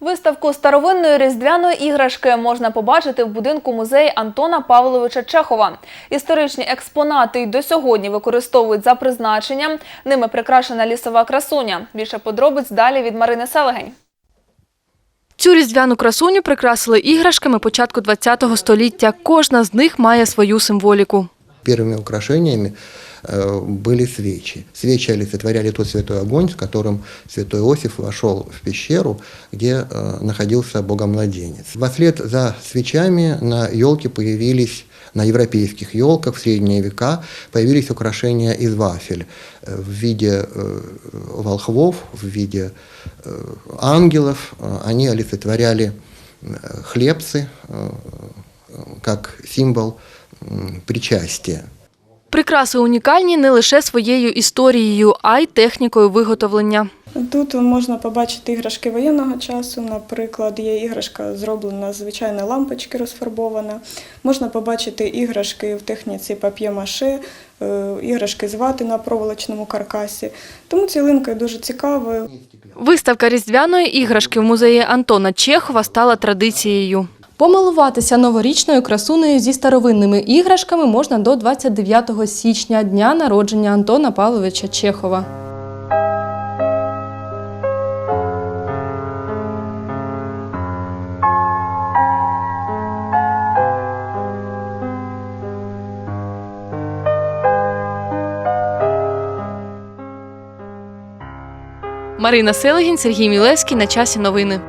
Виставку старовинної різдвяної іграшки можна побачити в будинку музею Антона Павловича Чехова. Історичні експонати й до сьогодні використовують за призначенням. Ними прикрашена лісова красуня. Більше подробиць далі від Марини Селегень. Цю різдвяну красуню прикрасили іграшками початку ХХ століття. Кожна з них має свою символіку. Первыми украшениями э, были свечи. Свечи олицетворяли тот святой огонь, с которым святой Иосиф вошел в пещеру, где э, находился Богомладенец. Вслед за свечами на елке появились, на европейских елках в средние века появились украшения из вафель э, в виде э, волхвов, в виде э, ангелов. Э, Они олицетворяли э, хлебцы э, как символ причастия. Прикраси унікальні не лише своєю історією, а й технікою виготовлення. Тут можна побачити іграшки воєнного часу. Наприклад, є іграшка зроблена з звичайної лампочки розфарбована. Можна побачити іграшки в техніці пап'є-маше, е, іграшки з вати на проволочному каркасі. Тому ця ялинка дуже цікава. Виставка різдвяної іграшки в музеї Антона Чехова стала традицією. Помилуватися новорічною красунею зі старовинними іграшками можна до 29 січня, дня народження Антона Павловича Чехова. Марина Селегін, Сергій Мілевський. На часі новини.